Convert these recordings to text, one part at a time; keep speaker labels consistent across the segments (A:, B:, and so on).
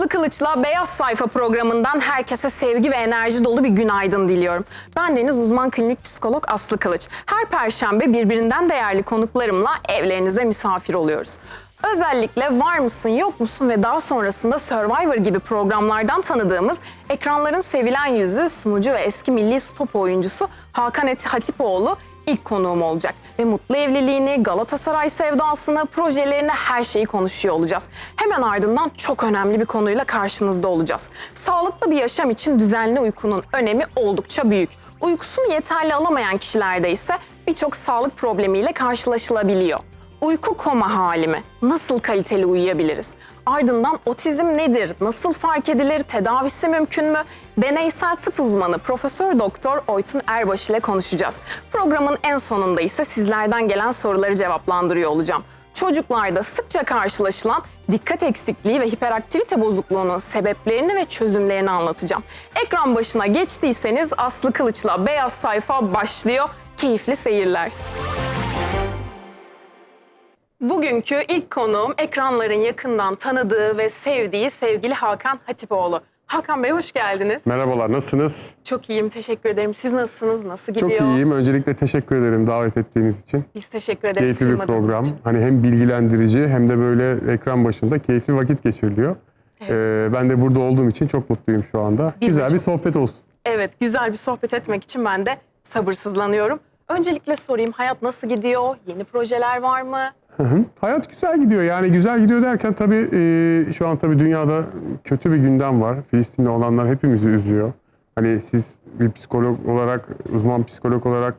A: Aslı Kılıç'la Beyaz Sayfa programından herkese sevgi ve enerji dolu bir günaydın diliyorum. Ben Deniz uzman klinik psikolog Aslı Kılıç. Her perşembe birbirinden değerli konuklarımla evlerinize misafir oluyoruz. Özellikle var mısın yok musun ve daha sonrasında Survivor gibi programlardan tanıdığımız ekranların sevilen yüzü sunucu ve eski milli stop oyuncusu Hakan Eti Hatipoğlu ilk konuğum olacak. Ve mutlu evliliğini, Galatasaray sevdasını, projelerini her şeyi konuşuyor olacağız. Hemen ardından çok önemli bir konuyla karşınızda olacağız. Sağlıklı bir yaşam için düzenli uykunun önemi oldukça büyük. Uykusunu yeterli alamayan kişilerde ise birçok sağlık problemiyle karşılaşılabiliyor. Uyku koma hali mi? Nasıl kaliteli uyuyabiliriz? Ardından otizm nedir? Nasıl fark edilir? Tedavisi mümkün mü? Deneysel tıp uzmanı Profesör Doktor Oytun Erbaş ile konuşacağız. Programın en sonunda ise sizlerden gelen soruları cevaplandırıyor olacağım. Çocuklarda sıkça karşılaşılan dikkat eksikliği ve hiperaktivite bozukluğunun sebeplerini ve çözümlerini anlatacağım. Ekran başına geçtiyseniz Aslı Kılıç'la Beyaz Sayfa başlıyor. Keyifli seyirler. Bugünkü ilk konuğum ekranların yakından tanıdığı ve sevdiği sevgili Hakan Hatipoğlu. Hakan Bey hoş geldiniz.
B: Merhabalar, nasılsınız?
A: Çok iyiyim, teşekkür ederim. Siz nasılsınız? Nasıl gidiyor?
B: Çok iyiyim. Öncelikle teşekkür ederim davet ettiğiniz için.
A: Biz teşekkür ederiz.
B: Keyifli bir
A: kırmadığınız
B: program.
A: için.
B: Hani hem bilgilendirici hem de böyle ekran başında keyifli vakit geçiriliyor. Ee, ben de burada olduğum için çok mutluyum şu anda.
A: Biz de
B: Güzel bir
A: çok-
B: sohbet olsun.
A: Evet, güzel bir sohbet etmek için ben de sabırsızlanıyorum. Öncelikle sorayım, hayat nasıl gidiyor? Yeni projeler var mı?
B: Hı hı. Hayat güzel gidiyor. Yani güzel gidiyor derken tabii e, şu an tabii dünyada kötü bir gündem var. Filistinli olanlar hepimizi üzüyor. Hani siz bir psikolog olarak, uzman psikolog olarak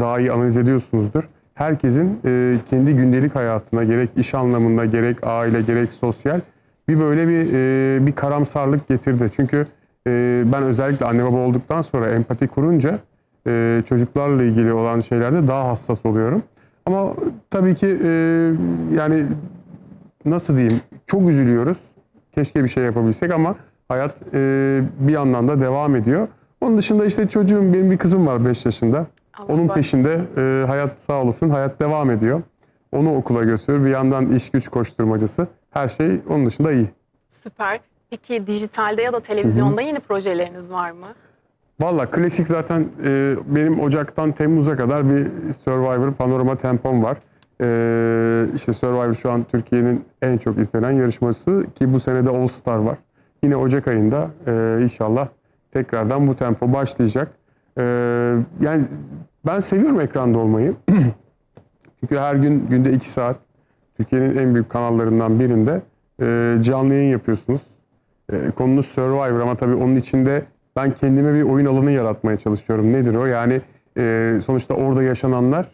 B: daha iyi analiz ediyorsunuzdur. Herkesin e, kendi gündelik hayatına gerek iş anlamında gerek aile gerek sosyal bir böyle bir e, bir karamsarlık getirdi. Çünkü e, ben özellikle anne baba olduktan sonra empati kurunca e, çocuklarla ilgili olan şeylerde daha hassas oluyorum. Ama tabii ki e, yani nasıl diyeyim çok üzülüyoruz. Keşke bir şey yapabilsek ama hayat e, bir yandan da devam ediyor. Onun dışında işte çocuğum benim bir kızım var 5 yaşında.
A: Allah
B: Onun
A: bağışlasın.
B: peşinde e, hayat sağ olasın hayat devam ediyor. Onu okula götür bir yandan iş güç koşturmacısı. Her şey onun dışında iyi.
A: Süper. Peki dijitalde ya da televizyonda yeni projeleriniz var mı?
B: Valla klasik zaten e, benim Ocak'tan Temmuz'a kadar bir Survivor panorama tempom var. E, işte Survivor şu an Türkiye'nin en çok izlenen yarışması ki bu senede All Star var. Yine Ocak ayında e, inşallah tekrardan bu tempo başlayacak. E, yani ben seviyorum ekranda olmayı. Çünkü her gün günde 2 saat Türkiye'nin en büyük kanallarından birinde e, canlı yayın yapıyorsunuz. E, konunuz Survivor ama tabii onun içinde ben kendime bir oyun alanı yaratmaya çalışıyorum. Nedir o? Yani e, sonuçta orada yaşananlar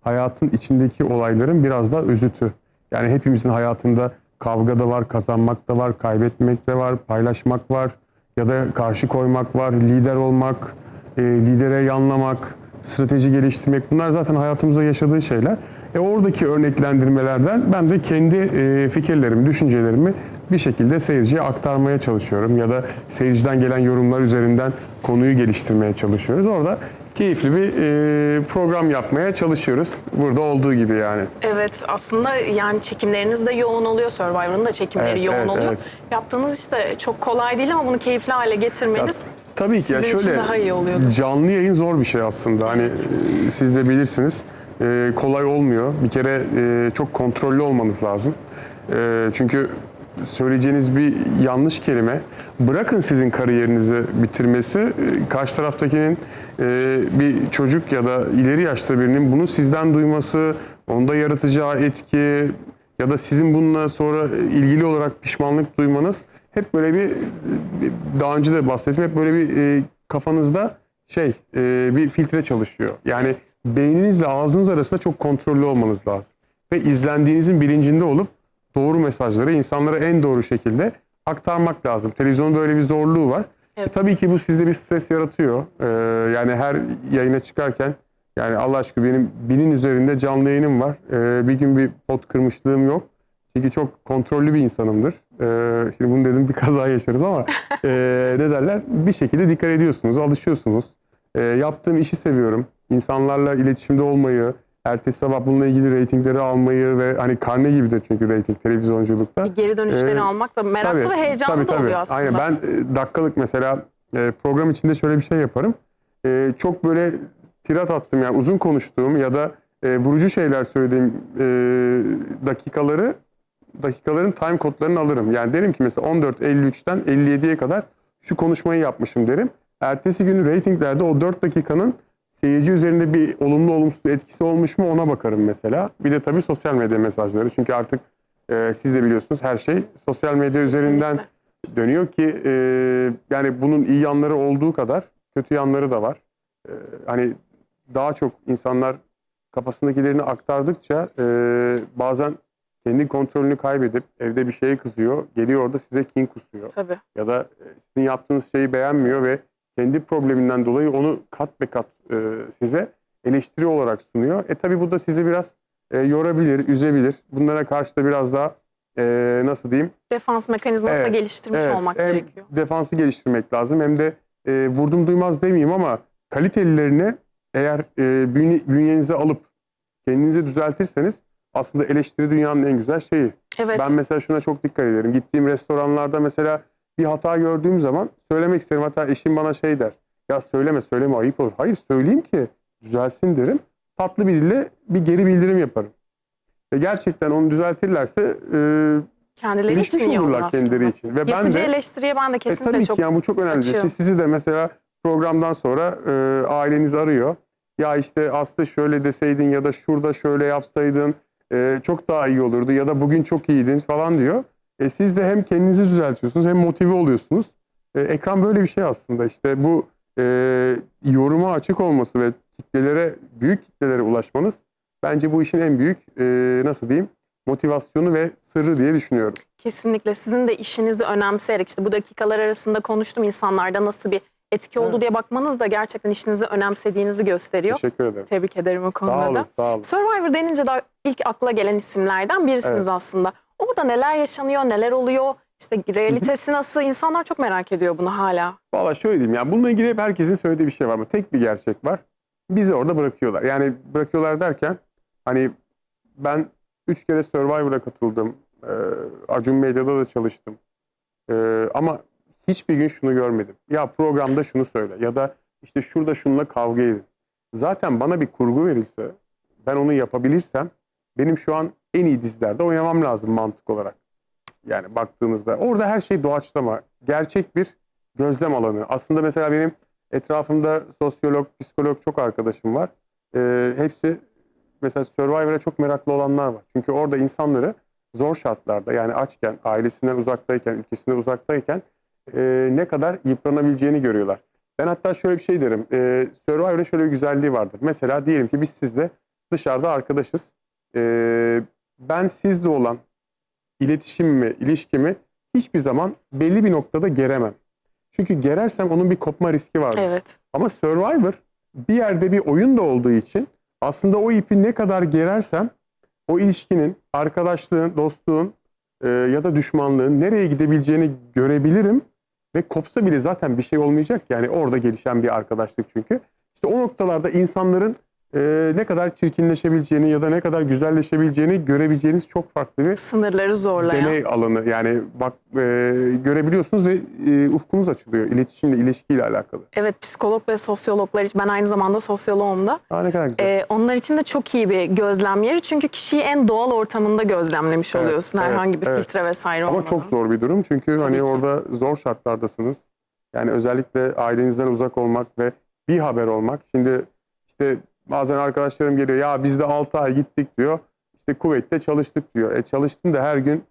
B: hayatın içindeki olayların biraz da özütü. Yani hepimizin hayatında kavga da var, kazanmak da var, kaybetmek de var, paylaşmak var ya da karşı koymak var, lider olmak, e, lidere yanlamak, strateji geliştirmek bunlar zaten hayatımızda yaşadığı şeyler. E oradaki örneklendirmelerden ben de kendi e, fikirlerimi, düşüncelerimi bir şekilde seyirciye aktarmaya çalışıyorum ya da seyirciden gelen yorumlar üzerinden konuyu geliştirmeye çalışıyoruz. Orada keyifli bir e, program yapmaya çalışıyoruz. Burada olduğu gibi yani.
A: Evet aslında yani çekimleriniz de yoğun oluyor. Survivor'ın da çekimleri
B: Evet,
A: yoğun
B: evet,
A: oluyor.
B: evet.
A: Yaptığınız işte çok kolay değil ama bunu keyifli hale getirmeniz
B: Tabii ki ya
A: sizin
B: şöyle
A: daha iyi oluyordu.
B: canlı yayın zor bir şey aslında. Hani e, siz de bilirsiniz. E, kolay olmuyor. Bir kere e, çok kontrollü olmanız lazım. E, çünkü söyleyeceğiniz bir yanlış kelime bırakın sizin kariyerinizi bitirmesi e, karşı taraftakinin e, bir çocuk ya da ileri yaşta birinin bunu sizden duyması, onda yaratacağı etki ya da sizin bununla sonra ilgili olarak pişmanlık duymanız hep böyle bir bir- daha önce de bahsettim hep böyle bir e, kafanızda şey e, bir filtre çalışıyor. Yani beyninizle ağzınız arasında çok kontrollü olmanız lazım. Ve izlendiğinizin bilincinde olup doğru mesajları insanlara en doğru şekilde aktarmak lazım. Televizyonun böyle bir zorluğu var.
A: Evet.
B: E, tabii ki bu sizde bir stres yaratıyor. E, yani her yayına çıkarken yani Allah aşkına benim binin üzerinde canlı yayınım var. E, bir gün bir pot kırmışlığım yok. Çünkü çok kontrollü bir insanımdır. Ee, şimdi bunu dedim bir kaza yaşarız ama e, ne derler? Bir şekilde dikkat ediyorsunuz, alışıyorsunuz. Ee, yaptığım işi seviyorum. İnsanlarla iletişimde olmayı, ertesi sabah bununla ilgili reytingleri almayı ve hani karne gibidir çünkü reyting televizyonculukta.
A: Bir geri dönüşleri
B: Ee,
A: almak da meraklı ve heyecanlı
B: tabii,
A: da
B: tabii.
A: oluyor aslında.
B: Aynen ben e, dakikalık mesela e, program içinde şöyle bir şey yaparım. E, çok böyle tirat attım yani uzun konuştuğum ya da e, vurucu şeyler söylediğim e, dakikaları dakikaların time kodlarını alırım. Yani derim ki mesela 14.53'ten 57'ye kadar şu konuşmayı yapmışım derim. Ertesi günü reytinglerde o 4 dakikanın seyirci üzerinde bir olumlu olumsuz etkisi olmuş mu ona bakarım mesela. Bir de tabii sosyal medya mesajları. Çünkü artık e, siz de biliyorsunuz her şey sosyal medya üzerinden dönüyor ki e, yani bunun iyi yanları olduğu kadar kötü yanları da var. E, hani daha çok insanlar kafasındakilerini aktardıkça e, bazen kendi kontrolünü kaybedip evde bir şeye kızıyor. Geliyor orada size kin kusuyor.
A: Tabii.
B: Ya da e, sizin yaptığınız şeyi beğenmiyor ve kendi probleminden dolayı onu kat be kat e, size eleştiri olarak sunuyor. E tabi bu da sizi biraz e, yorabilir, üzebilir. Bunlara karşı da biraz daha e, nasıl diyeyim?
A: Defans mekanizması da
B: Evet,
A: geliştirmiş
B: Evet,
A: olmak
B: hem
A: gerekiyor.
B: defansı geliştirmek lazım hem de e, vurdum duymaz demeyeyim ama kalitelilerini eğer e, bünye- bünyenize alıp kendinizi düzeltirseniz aslında eleştiri dünyanın en güzel şeyi.
A: Evet.
B: Ben mesela şuna çok dikkat ederim. Gittiğim restoranlarda mesela bir hata gördüğüm zaman söylemek isterim. Hatta eşim bana şey der. Ya söyleme söyleme ayıp olur. Hayır söyleyeyim ki düzelsin derim. Tatlı bir dille bir geri bildirim yaparım. Ve gerçekten onu düzeltirlerse e,
A: Kendileri için iyi olur aslında.
B: kendileri için. Ve ben
A: Yapıcı
B: de
A: eleştiriye ben de
B: e,
A: kesinlikle
B: tabii
A: çok
B: ki yani bu çok önemli.
A: açığım.
B: Siz, sizi de mesela programdan sonra e, aileniz arıyor. Ya işte Aslı şöyle deseydin ya da şurada şöyle yapsaydın e, çok daha iyi olurdu ya da bugün çok iyiydin falan diyor. E, siz de hem kendinizi düzeltiyorsunuz hem motive oluyorsunuz. E, ekran böyle bir şey aslında işte bu e, yoruma açık olması ve kitlelere büyük kitlelere ulaşmanız bence bu işin en büyük e, nasıl diyeyim motivasyonu ve sırrı diye düşünüyorum.
A: Kesinlikle sizin de işinizi önemseyerek işte bu dakikalar arasında konuştum insanlarda nasıl bir etki oldu
B: Evet.
A: diye bakmanız da gerçekten işinizi önemsediğinizi gösteriyor.
B: Teşekkür ederim.
A: Tebrik ederim o konuda
B: Sağ olun,
A: da.
B: sağ olun.
A: Survivor denince de ilk akla gelen isimlerden birisiniz
B: Evet.
A: aslında. Orada neler yaşanıyor, neler oluyor? İşte realitesi nasıl? İnsanlar çok merak ediyor bunu hala.
B: Valla şöyle diyeyim yani bununla ilgili hep herkesin söylediği bir şey var ama tek bir gerçek var. Bizi orada bırakıyorlar. Yani bırakıyorlar derken hani ben üç kere Survivor'a katıldım. Ee, Acun Medya'da da çalıştım. Ee, ama hiçbir gün şunu görmedim. Ya programda şunu söyle ya da işte şurada şununla kavga edin. Zaten bana bir kurgu verilse ben onu yapabilirsem benim şu an en iyi dizilerde oynamam lazım mantık olarak. Yani baktığımızda orada her şey doğaçlama. Gerçek bir gözlem alanı. Aslında mesela benim etrafımda sosyolog, psikolog çok arkadaşım var. Ee, hepsi mesela Survivor'a çok meraklı olanlar var. Çünkü orada insanları zor şartlarda yani açken, ailesinden uzaktayken, ülkesinden uzaktayken e, ne kadar yıpranabileceğini görüyorlar. Ben hatta şöyle bir şey derim. E, Survivor'ın şöyle bir güzelliği vardır. Mesela diyelim ki biz sizle dışarıda arkadaşız. E, ben sizle olan iletişimimi, ilişkimi hiçbir zaman belli bir noktada geremem. Çünkü gerersem onun bir kopma riski var.
A: Evet.
B: Ama Survivor bir yerde bir oyun da olduğu için aslında o ipi ne kadar gerersem o ilişkinin, arkadaşlığın, dostluğun e, ya da düşmanlığın nereye gidebileceğini görebilirim ve kopsa bile zaten bir şey olmayacak. Yani orada gelişen bir arkadaşlık çünkü. İşte o noktalarda insanların e, ne kadar çirkinleşebileceğini ya da ne kadar güzelleşebileceğini görebileceğiniz çok farklı bir
A: Sınırları zorlayan.
B: deney alanı. Yani bak e, görebiliyorsunuz ve e, ufkunuz açılıyor iletişimle, ilişkiyle alakalı.
A: Evet psikolog ve sosyologlar için ben aynı zamanda sosyoloğum da.
B: Aa, ne kadar güzel.
A: Ee, onlar için de çok iyi bir gözlem yeri. Çünkü kişiyi en doğal ortamında gözlemlemiş
B: Evet,
A: oluyorsun.
B: evet,
A: Herhangi bir
B: evet.
A: filtre vesaire
B: Ama
A: olmadan.
B: çok zor bir durum çünkü
A: Tabii
B: hani
A: ki.
B: orada zor şartlardasınız. Yani özellikle ailenizden uzak olmak ve bir haber olmak. Şimdi işte bazen arkadaşlarım geliyor ya biz de 6 ay gittik diyor. İşte kuvvette çalıştık diyor. E çalıştın da her gün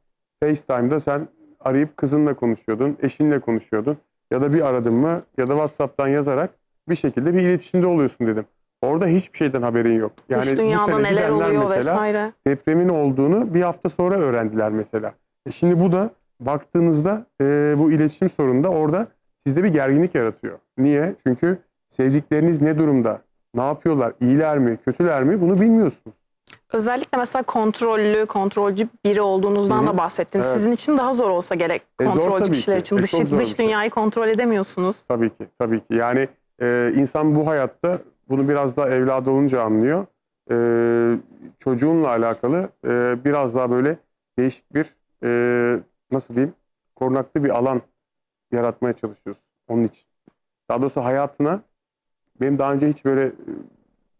B: FaceTime'da sen arayıp kızınla konuşuyordun, eşinle konuşuyordun. Ya da bir aradın mı ya da WhatsApp'tan yazarak bir şekilde bir iletişimde oluyorsun dedim. Orada hiçbir şeyden haberin yok. Yani
A: Dış dünyada neler oluyor
B: mesela,
A: vesaire.
B: depremin olduğunu bir hafta sonra öğrendiler mesela. E şimdi bu da baktığınızda e, bu iletişim sorununda orada sizde bir gerginlik yaratıyor. Niye? Çünkü sevdikleriniz ne durumda? Ne yapıyorlar? İyiler mi? Kötüler mi? Bunu bilmiyorsunuz.
A: Özellikle mesela kontrollü, kontrolcü biri olduğunuzdan
B: Hı hı.
A: da bahsettiniz.
B: Evet.
A: Sizin için daha zor olsa gerek
B: E, zor
A: kontrolcü kişiler
B: ki.
A: için.
B: E,
A: Dış, dış
B: şey.
A: dünyayı kontrol edemiyorsunuz.
B: Tabii ki, tabii ki. Yani e, insan bu hayatta bunu biraz daha evladı olunca anlıyor. e, çocuğunla alakalı e, biraz daha böyle değişik bir e, nasıl diyeyim korunaklı bir alan yaratmaya çalışıyoruz onun için. Daha doğrusu hayatına benim daha önce hiç böyle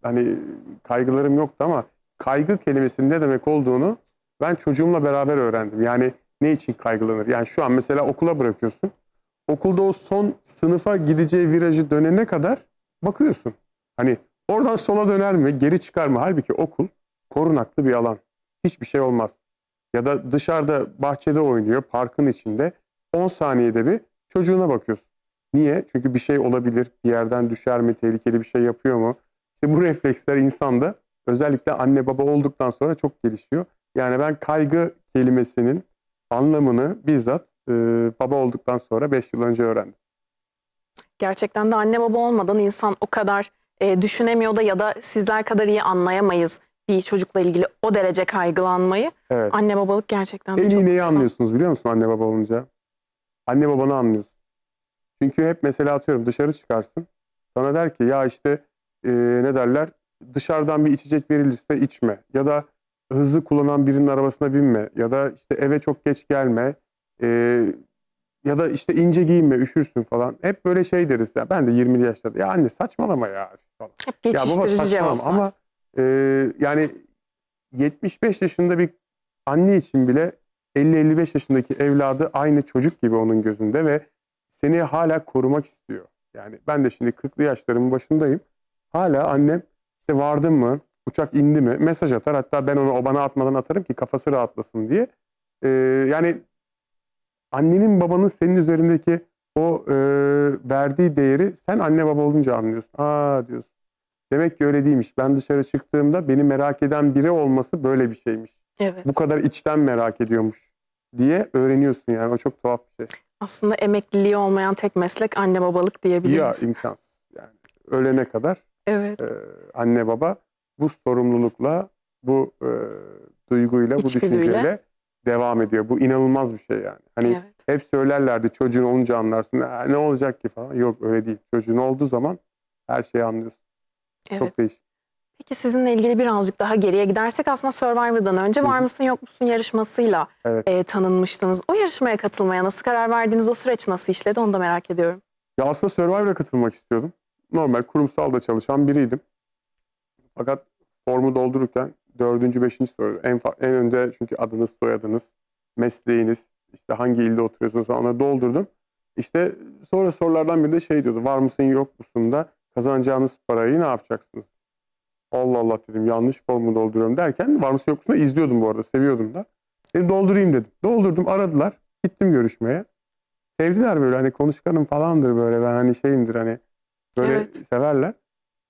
B: hani kaygılarım yoktu ama kaygı kelimesinin ne demek olduğunu ben çocuğumla beraber öğrendim. Yani ne için kaygılanır? Yani şu an mesela okula bırakıyorsun. Okulda o son sınıfa gideceği virajı dönene kadar bakıyorsun. Hani oradan sola döner mi, geri çıkar mı? Halbuki okul korunaklı bir alan. Hiçbir şey olmaz. Ya da dışarıda bahçede oynuyor, parkın içinde. 10 saniyede bir çocuğuna bakıyorsun. Niye? Çünkü bir şey olabilir, bir yerden düşer mi, tehlikeli bir şey yapıyor mu? İşte bu refleksler insanda özellikle anne baba olduktan sonra çok gelişiyor. Yani ben kaygı kelimesinin anlamını bizzat e, baba olduktan sonra 5 yıl önce öğrendim.
A: Gerçekten de anne baba olmadan insan o kadar e, düşünemiyor da ya da sizler kadar iyi anlayamayız bir çocukla ilgili o derece kaygılanmayı.
B: Evet.
A: Anne babalık gerçekten
B: En
A: çok
B: iyi neyi anlıyorsunuz biliyor musun anne baba olunca? Anne babanı anlıyorsun. Çünkü hep mesela atıyorum dışarı çıkarsın. Sana der ki ya işte e, ne derler dışarıdan bir içecek verilirse içme. Ya da hızlı kullanan birinin arabasına binme. Ya da işte eve çok geç gelme. E, ya da işte ince giyinme üşürsün falan. Hep böyle şey deriz ya. Ben de 20'li yaşlarda ya anne saçmalama ya falan.
A: Hep
B: Ya baba
A: geçiştirici
B: saçmalama
A: cevaplar.
B: ama e, yani 75 yaşında bir anne için bile 50-55 yaşındaki evladı aynı çocuk gibi onun gözünde ve seni hala korumak istiyor. Yani ben de şimdi 40'lı yaşlarımın başındayım. Hala annem işte vardın mı, uçak indi mi mesaj atar. Hatta ben onu o bana atmadan atarım ki kafası rahatlasın diye. E, yani annenin babanın senin üzerindeki o e, verdiği değeri sen anne baba olunca anlıyorsun. Aa diyorsun. Demek ki öyle değilmiş. Ben dışarı çıktığımda beni merak eden biri olması böyle bir şeymiş.
A: Evet.
B: Bu kadar içten merak ediyormuş diye öğreniyorsun yani. O çok tuhaf bir şey.
A: Aslında emekliliği olmayan tek meslek anne babalık
B: Ya
A: diyebiliriz.
B: imkansız. Yani ölene kadar
A: evet.
B: e, anne baba bu sorumlulukla, bu e, duyguyla, bu
A: İçgüdüyle.
B: düşünceyle devam ediyor. Bu inanılmaz bir şey yani. Hani
A: evet.
B: hep söylerlerdi çocuğun olunca anlarsın. "Aa, ne olacak ki falan. Yok öyle değil. Çocuğun olduğu zaman her şeyi anlıyorsun.
A: Evet.
B: Çok değişik.
A: Peki sizinle ilgili birazcık daha geriye gidersek aslında Survivor'dan önce var mısın yok musun yarışmasıyla
B: Evet.
A: e, tanınmıştınız. O yarışmaya katılmaya nasıl karar verdiniz? O süreç nasıl işledi onu da merak ediyorum.
B: Ya aslında Survivor'a katılmak istiyordum. Normal kurumsalda çalışan biriydim. Fakat formu doldururken dördüncü, beşinci soru. En, fa- en önde çünkü adınız, soyadınız, mesleğiniz, işte hangi ilde oturuyorsunuz falan onları doldurdum. İşte sonra sorulardan biri de şey diyordu. Var mısın yok musun da kazanacağınız parayı ne yapacaksınız? Allah Allah dedim yanlış formu dolduruyorum derken var mısın yok musun da izliyordum bu arada seviyordum da. Dedim doldurayım dedim. Doldurdum aradılar. Gittim görüşmeye. Sevdiler böyle hani konuşkanım falandır böyle ben hani şeyimdir hani böyle
A: Evet.
B: severler.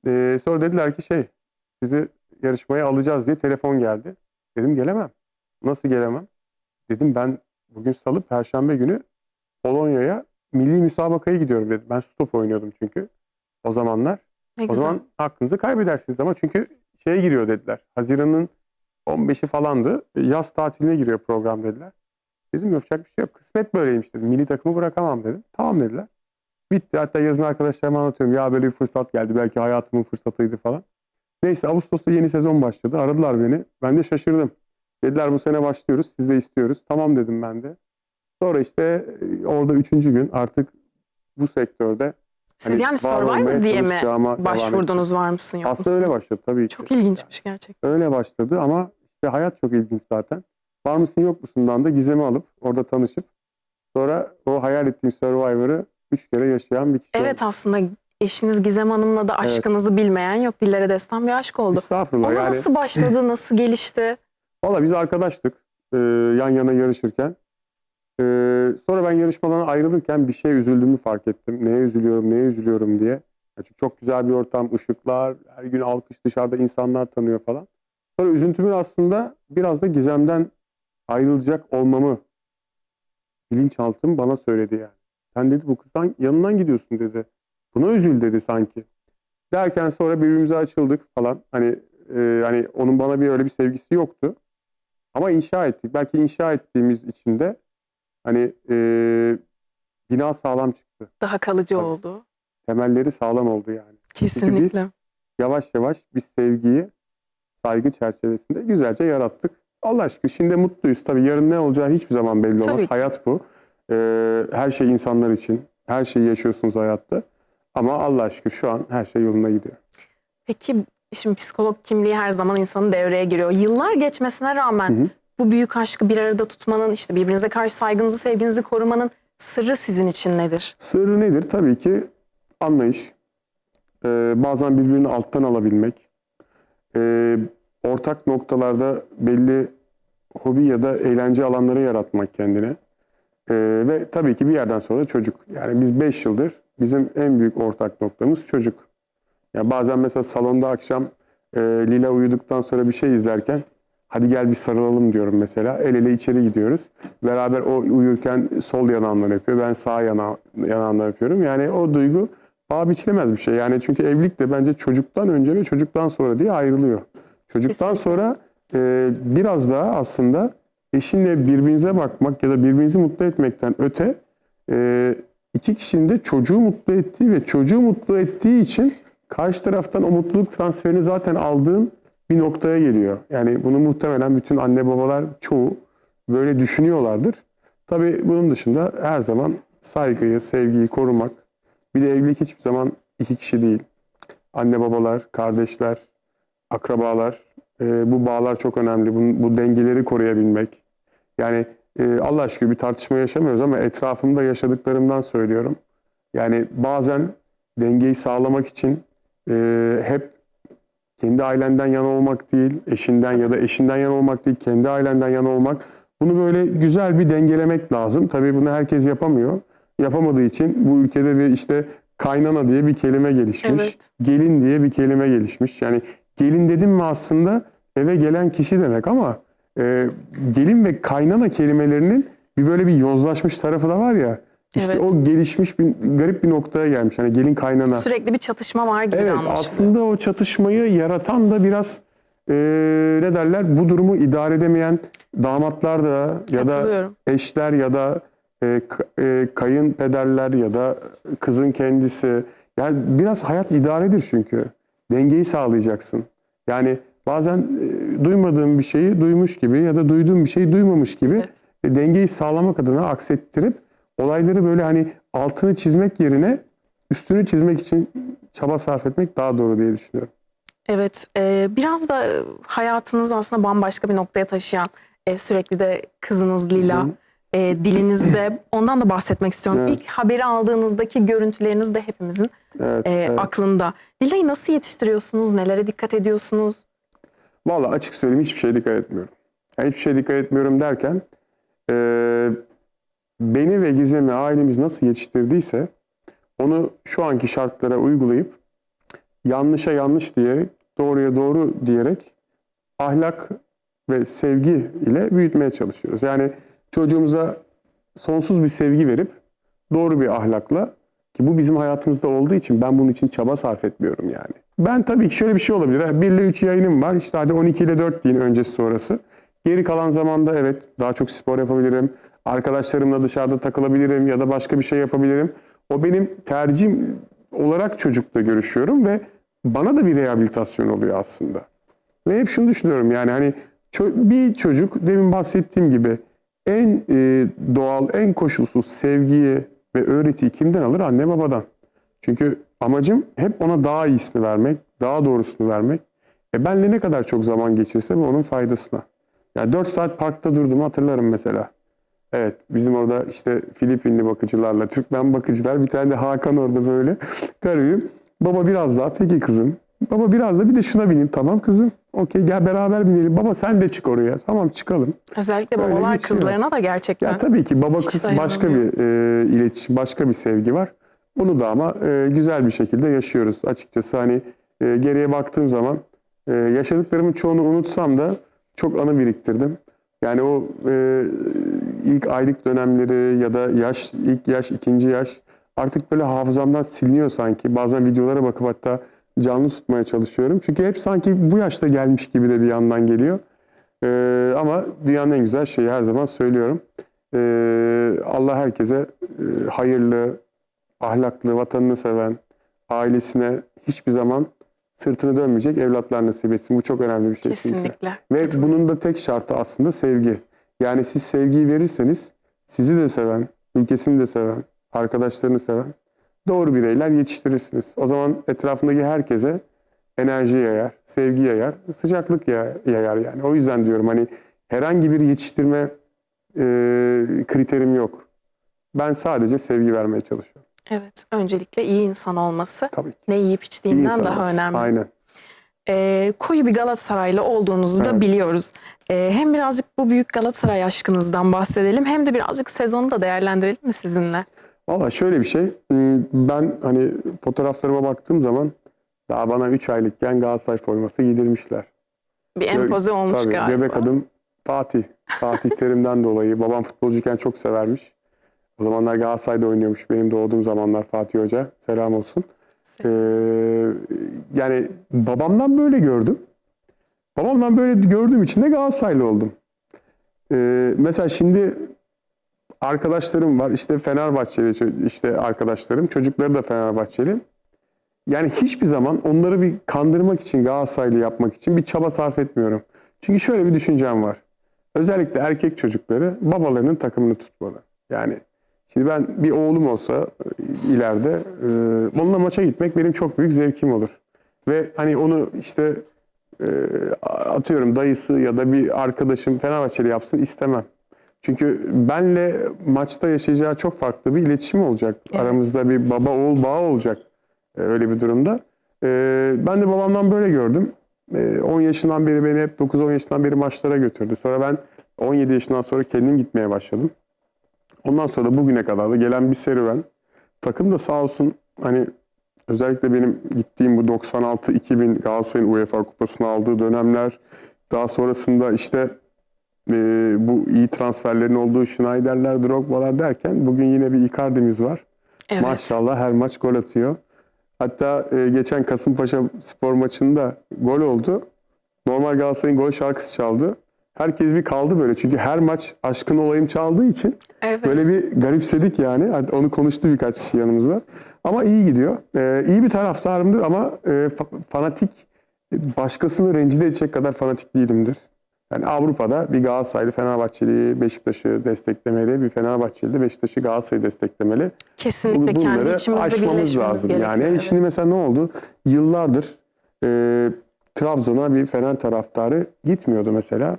B: Ee, sonra dediler ki şey sizi yarışmaya alacağız diye telefon geldi. Dedim gelemem. Nasıl gelemem? Dedim ben bugün salı perşembe günü Polonya'ya milli müsabakaya gidiyorum dedim. Ben stop oynuyordum çünkü o zamanlar.
A: Ne
B: O
A: güzel.
B: zaman hakkınızı kaybedersiniz ama çünkü şeye giriyor dediler. Haziran'ın 15'i falandı. Yaz tatiline giriyor program dediler. Dedim yapacak bir şey yok. Kısmet böyleymiş dedim. Milli takımı bırakamam dedim. Tamam dediler. Bitti. Hatta yazın arkadaşlarıma anlatıyorum. Ya böyle bir fırsat geldi. Belki hayatımın fırsatıydı falan. Neyse Ağustos'ta yeni sezon başladı. Aradılar beni. Ben de şaşırdım. Dediler bu sene başlıyoruz. Siz de istiyoruz. Tamam dedim ben de. Sonra işte e, orada üçüncü gün artık bu sektörde
A: Siz
B: hani
A: yani Survivor diye mi başvurdunuz var mısın yok
B: aslında öyle başladı tabii ki.
A: Çok ilginçmiş gerçekten.
B: Öyle başladı ama işte hayat çok ilginç zaten. Var mısın yok musundan da Gizem'i alıp orada tanışıp sonra o hayal ettiğim Survivor'ı üç kere yaşayan bir kişi
A: Evet aslında eşiniz Gizem Hanım'la da aşkınızı bilmeyen yok. Dillere destan bir aşk
B: oldu.
A: oldu.
B: Estağfurullah
A: Ona
B: yani.
A: nasıl başladı, nasıl gelişti?
B: Valla biz arkadaştık e, yan yana yarışırken. E, sonra ben yarışmadan ayrılırken bir şey üzüldüğümü fark ettim. Neye üzülüyorum, neye üzülüyorum diye. Ya çünkü çok güzel bir ortam, ışıklar, her gün alkış dışarıda insanlar tanıyor falan. Sonra üzüntümün aslında biraz da gizemden ayrılacak olmamı bilinçaltım bana söyledi yani. Sen dedi bu kızdan yanından gidiyorsun dedi. Buna üzül dedi sanki. Derken sonra birbirimize açıldık falan. Hani e, hani onun bana bir öyle bir sevgisi yoktu. Ama inşa ettik. Belki inşa ettiğimiz için de hani e, bina sağlam çıktı.
A: Daha kalıcı
B: Tabii.
A: oldu.
B: Temelleri sağlam oldu yani.
A: Kesinlikle.
B: yavaş yavaş bir sevgiyi saygı çerçevesinde güzelce yarattık. Allah aşkına şimdi mutluyuz. Tabii yarın ne olacağı hiçbir zaman belli olmaz.
A: Tabii ki.
B: Hayat bu. Ee, her şey insanlar için. Her şeyi yaşıyorsunuz hayatta. Ama Allah aşkına şu an her şey yolunda gidiyor.
A: Peki şimdi psikolog kimliği her zaman insanın devreye giriyor. Yıllar geçmesine rağmen
B: Hı hı.
A: Bu büyük aşkı bir arada tutmanın, işte birbirinize karşı saygınızı, sevginizi korumanın sırrı sizin için nedir?
B: Sırrı nedir? Tabii ki anlayış. Ee, bazen birbirini alttan alabilmek. Ee, ortak noktalarda belli hobi ya da eğlence alanları yaratmak kendine. Ee, ve tabii ki bir yerden sonra çocuk. Yani biz 5 yıldır bizim en büyük ortak noktamız çocuk. Yani bazen mesela salonda akşam e, Lila uyuduktan sonra bir şey izlerken hadi gel bir sarılalım diyorum mesela. El ele içeri gidiyoruz. Beraber o uyurken sol yanağından yapıyor. Ben sağ yana, yanağından yapıyorum. Yani o duygu paha biçilemez bir şey. Yani çünkü evlilik de bence çocuktan önce ve çocuktan sonra diye ayrılıyor. Çocuktan
A: Kesinlikle.
B: sonra e, biraz daha aslında eşinle birbirinize bakmak ya da birbirinizi mutlu etmekten öte e, iki kişinin de çocuğu mutlu ettiği ve çocuğu mutlu ettiği için karşı taraftan o mutluluk transferini zaten aldığın bir noktaya geliyor. Yani bunu muhtemelen bütün anne babalar çoğu böyle düşünüyorlardır. Tabii bunun dışında her zaman saygıyı, sevgiyi korumak. Bir de evlilik hiçbir zaman iki kişi değil. Anne babalar, kardeşler, akrabalar. e, bu bağlar çok önemli. Bu, bu dengeleri koruyabilmek. Yani e, Allah aşkına bir tartışma yaşamıyoruz ama etrafımda yaşadıklarımdan söylüyorum. Yani bazen dengeyi sağlamak için e, hep kendi ailenden yana olmak değil, eşinden ya da eşinden yana olmak değil, kendi ailenden yana olmak. Bunu böyle güzel bir dengelemek lazım. Tabii bunu herkes yapamıyor. Yapamadığı için bu ülkede bir işte kaynana diye bir kelime gelişmiş.
A: Evet.
B: Gelin diye bir kelime gelişmiş. Yani gelin dedim mi aslında eve gelen kişi demek ama e, gelin ve kaynana kelimelerinin bir böyle bir yozlaşmış tarafı da var ya. İşte
A: Evet.
B: o gelişmiş bir garip bir noktaya gelmiş. Hani gelin kaynana.
A: Sürekli bir çatışma var gibi
B: Evet aslında o çatışmayı yaratan da biraz e, ne derler bu durumu idare edemeyen damatlar da ya da eşler ya da e, e, kayınpederler ya da kızın kendisi. Yani biraz hayat idaredir çünkü. Dengeyi sağlayacaksın. Yani bazen e, duymadığım bir şeyi duymuş gibi ya da duyduğum bir şeyi duymamış gibi
A: Evet.
B: e, dengeyi sağlamak adına aksettirip olayları böyle hani altını çizmek yerine üstünü çizmek için çaba sarf etmek daha doğru diye düşünüyorum.
A: Evet, e, biraz da hayatınızı aslında bambaşka bir noktaya taşıyan e, sürekli de kızınız Lila,
B: Hı hı.
A: e, dilinizde ondan da bahsetmek istiyorum.
B: Evet.
A: İlk haberi aldığınızdaki görüntüleriniz de hepimizin
B: Evet,
A: e,
B: evet.
A: aklında. Lila'yı nasıl yetiştiriyorsunuz? Nelere dikkat ediyorsunuz?
B: Vallahi açık söyleyeyim hiçbir şeye dikkat etmiyorum. Yani hiçbir şeye dikkat etmiyorum derken e, beni ve Gizem'i ailemiz nasıl yetiştirdiyse onu şu anki şartlara uygulayıp yanlışa yanlış diyerek, doğruya doğru diyerek ahlak ve sevgi ile büyütmeye çalışıyoruz. Yani çocuğumuza sonsuz bir sevgi verip doğru bir ahlakla ki bu bizim hayatımızda olduğu için ben bunun için çaba sarf etmiyorum yani. Ben tabii ki şöyle bir şey olabilir. Ha, 1 ile 3 yayınım var. İşte hadi 12 ile 4 deyin öncesi sonrası. Geri kalan zamanda evet daha çok spor yapabilirim. Arkadaşlarımla dışarıda takılabilirim ya da başka bir şey yapabilirim. O benim tercihim olarak çocukla görüşüyorum ve bana da bir rehabilitasyon oluyor aslında. Ve hep şunu düşünüyorum yani hani bir çocuk demin bahsettiğim gibi en e, doğal, en koşulsuz sevgiyi ve öğretiyi kimden alır? Anne babadan. Çünkü amacım hep ona daha iyisini vermek, daha doğrusunu vermek. E benle ne kadar çok zaman geçirse bu onun faydasına. Yani 4 saat parkta durdum hatırlarım mesela. Evet bizim orada işte Filipinli bakıcılarla Türkmen bakıcılar bir tane de Hakan orada böyle garibim. Baba biraz daha peki kızım. Baba biraz da bir de şuna bineyim tamam kızım. Okey gel beraber binelim. Baba sen de çık oraya. Tamam çıkalım.
A: Özellikle
B: Öyle
A: babalar
B: geçiyor.
A: kızlarına da gerçekten.
B: Ya tabii ki baba kız başka bir e, iletişim, başka bir sevgi var. Bunu da ama e, güzel bir şekilde yaşıyoruz. Açıkçası hani e, geriye baktığım zaman e, yaşadıklarımın çoğunu unutsam da çok anı biriktirdim. Yani o e, ilk aylık dönemleri ya da yaş, ilk yaş, ikinci yaş artık böyle hafızamdan siliniyor sanki. Bazen videolara bakıp hatta canlı tutmaya çalışıyorum. Çünkü hep sanki bu yaşta gelmiş gibi de bir yandan geliyor. Ee, ama dünyanın en güzel şeyi her zaman söylüyorum. Ee, Allah herkese e, hayırlı, ahlaklı, vatanını seven, ailesine hiçbir zaman sırtını dönmeyecek evlatlar nasip etsin. Bu çok önemli bir şey. çünkü.
A: Kesinlikle.
B: Ve bunun da tek şartı aslında sevgi. Yani siz sevgiyi verirseniz sizi de seven, ülkesini de seven, arkadaşlarını seven doğru bireyler yetiştirirsiniz. O zaman etrafındaki herkese enerji yayar, sevgi yayar, sıcaklık ya- yayar yani. O yüzden diyorum hani herhangi bir yetiştirme e, kriterim yok. Ben sadece sevgi vermeye çalışıyorum.
A: Evet. Öncelikle iyi insan olması
B: Tabii ki.
A: ne yiyip
B: İyi
A: içtiğinden daha
B: olsun.
A: önemli.
B: Aynen.
A: Ee, koyu bir Galatasaraylı olduğunuzu da
B: Evet.
A: biliyoruz. Ee, hem birazcık bu büyük Galatasaray aşkınızdan bahsedelim hem de birazcık sezonu da değerlendirelim mi sizinle?
B: Valla şöyle bir şey. hmm, Ben hani fotoğraflarıma baktığım zaman daha bana 3 aylıkken Galatasaray forması giydirmişler.
A: Bir empoze olmuş
B: Tabii,
A: galiba.
B: Göbek adım Fatih. Fatih Terim'den dolayı. Babam futbolcuyken çok severmiş. O zamanlar Galatasaray'da oynuyormuş. Benim doğduğum zamanlar Fatih Hoca. Selam olsun. Ee, yani babamdan böyle gördüm. Babamdan böyle gördüğüm için de Galatasaraylı oldum. Ee, mesela şimdi arkadaşlarım var. İşte Fenerbahçeli işte arkadaşlarım. Çocukları da Fenerbahçeli. Yani hiçbir zaman onları bir kandırmak için, Galatasaraylı yapmak için bir çaba sarf etmiyorum. Çünkü şöyle bir düşüncem var. Özellikle erkek çocukları babalarının takımını tutmalı. Yani şimdi ben bir oğlum olsa e, ileride e, onunla maça gitmek benim çok büyük zevkim olur. Ve hani onu işte e, atıyorum dayısı ya da bir arkadaşım Fenerbahçeli yapsın istemem. Çünkü benle maçta yaşayacağı çok farklı bir iletişim olacak.
A: Evet.
B: Aramızda bir baba oğul bağı olacak e, öyle bir durumda. E, ben de babamdan böyle gördüm. E, 10 yaşından beri beni hep 9-10 yaşından beri maçlara götürdü. Sonra ben 17 yaşından sonra kendim gitmeye başladım. Ondan sonra da bugüne kadar da gelen bir serüven. Takım da sağ olsun hani özellikle benim gittiğim bu 96-2000 Galatasaray'ın UEFA kupasını aldığı dönemler. Daha sonrasında işte e, bu iyi transferlerin olduğu Schneider'ler, Drogba'lar derken bugün yine bir Icardi'miz var.
A: Evet.
B: Maşallah her maç gol atıyor. Hatta e, geçen Kasımpaşa spor maçında gol oldu. Normal Galatasaray'ın gol şarkısı çaldı. Herkes bir kaldı böyle çünkü her maç aşkın olayım çaldığı için
A: Evet.
B: böyle bir garipsedik yani. Onu konuştu birkaç kişi yanımızda. Ama iyi gidiyor. Ee, iyi bir taraftarımdır ama e, fa- fanatik, başkasını rencide edecek kadar fanatik değilimdir. Yani Avrupa'da bir Galatasaraylı Fenerbahçeli Beşiktaş'ı desteklemeli, bir Fenerbahçeli de Beşiktaş'ı Galatasaray'ı desteklemeli.
A: Kesinlikle
B: Bu-
A: kendi
B: bunları
A: içimizde
B: aşmamız lazım.
A: gerekiyor.
B: Yani
A: evet.
B: şimdi mesela ne oldu? Yıllardır e, Trabzon'a bir Fener taraftarı gitmiyordu mesela.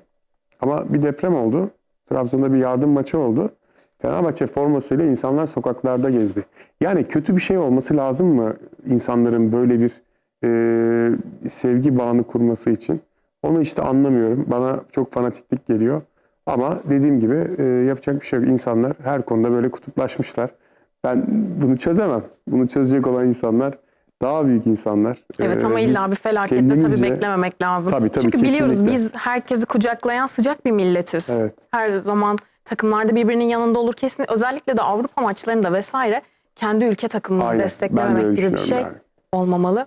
B: Ama bir deprem oldu. Trabzon'da bir yardım maçı oldu. Fenerbahçe formasıyla insanlar sokaklarda gezdi. Yani kötü bir şey olması lazım mı insanların böyle bir e, sevgi bağını kurması için? Onu işte anlamıyorum. Bana çok fanatiklik geliyor. Ama dediğim gibi e, yapacak bir şey yok. İnsanlar her konuda böyle kutuplaşmışlar. Ben bunu çözemem. Bunu çözecek olan insanlar daha büyük insanlar.
A: Evet ama
B: biz
A: illa bir felakette tabii
B: kendimizce-
A: beklememek lazım.
B: Tabii, tabii,
A: Çünkü biliyoruz
B: kesinlikle.
A: biz herkesi kucaklayan sıcak bir milletiz.
B: Evet.
A: Her zaman takımlarda birbirinin yanında olur kesin. Özellikle de Avrupa maçlarında vesaire kendi ülke takımımızı
B: Aynen.
A: Desteklememek gibi bir şey
B: yani.
A: olmamalı.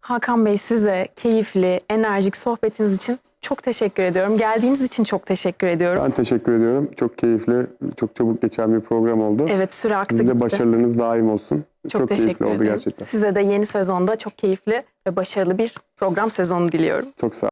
A: Hakan Bey size keyifli, enerjik sohbetiniz için çok teşekkür ediyorum. Geldiğiniz için çok teşekkür ediyorum.
B: Ben teşekkür ediyorum. Çok keyifli, çok çabuk geçen bir program oldu.
A: Evet süre aktı
B: Sizin de
A: gitti.
B: başarılarınız daim olsun.
A: Çok, teşekkür
B: keyifli oldu
A: ederim.
B: gerçekten.
A: Size de yeni sezonda çok keyifli ve başarılı bir program sezonu diliyorum.
B: Çok sağ